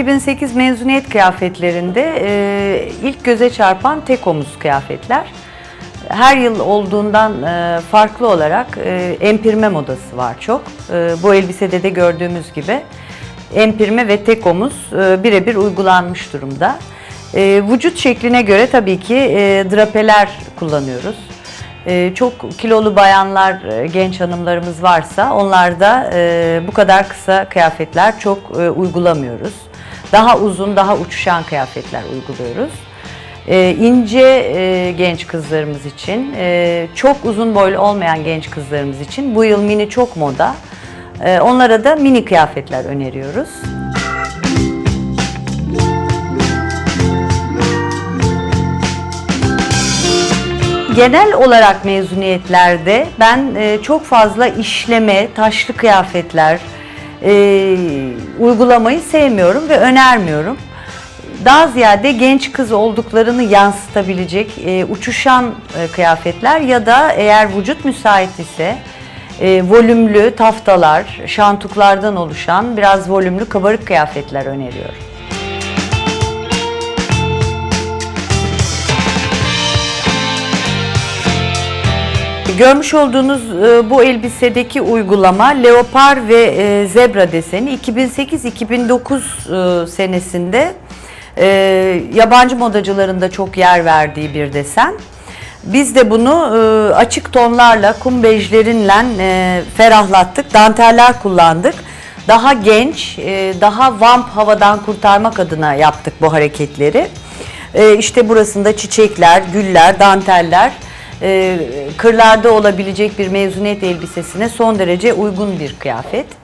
2008 mezuniyet kıyafetlerinde e, ilk göze çarpan tek omuz kıyafetler. Her yıl olduğundan e, farklı olarak e, empirme modası var çok. E, bu elbisede de gördüğümüz gibi empirme ve tek omuz e, birebir uygulanmış durumda. E, vücut şekline göre tabii ki e, drapeler kullanıyoruz. E, çok kilolu bayanlar, e, genç hanımlarımız varsa onlarda e, bu kadar kısa kıyafetler çok e, uygulamıyoruz. Daha uzun, daha uçuşan kıyafetler uyguluyoruz. E, ince genç kızlarımız için, çok uzun boylu olmayan genç kızlarımız için bu yıl mini çok moda. E, onlara da mini kıyafetler öneriyoruz. Genel olarak mezuniyetlerde ben e, çok fazla işleme, taşlı kıyafetler e, uygulamayı sevmiyorum ve önermiyorum. Daha ziyade genç kız olduklarını yansıtabilecek e, uçuşan e, kıyafetler ya da eğer vücut müsait ise e, volümlü taftalar, şantuklardan oluşan biraz volümlü kabarık kıyafetler öneriyorum. Görmüş olduğunuz e, bu elbisedeki uygulama leopar ve e, zebra deseni 2008-2009 e, senesinde e, yabancı modacıların da çok yer verdiği bir desen. Biz de bunu açık tonlarla, kum bejlerinle ferahlattık, danteller kullandık. Daha genç, daha vamp havadan kurtarmak adına yaptık bu hareketleri. E, işte burasında çiçekler, güller, danteller e, kırlarda olabilecek bir mezuniyet elbisesine son derece uygun bir kıyafet.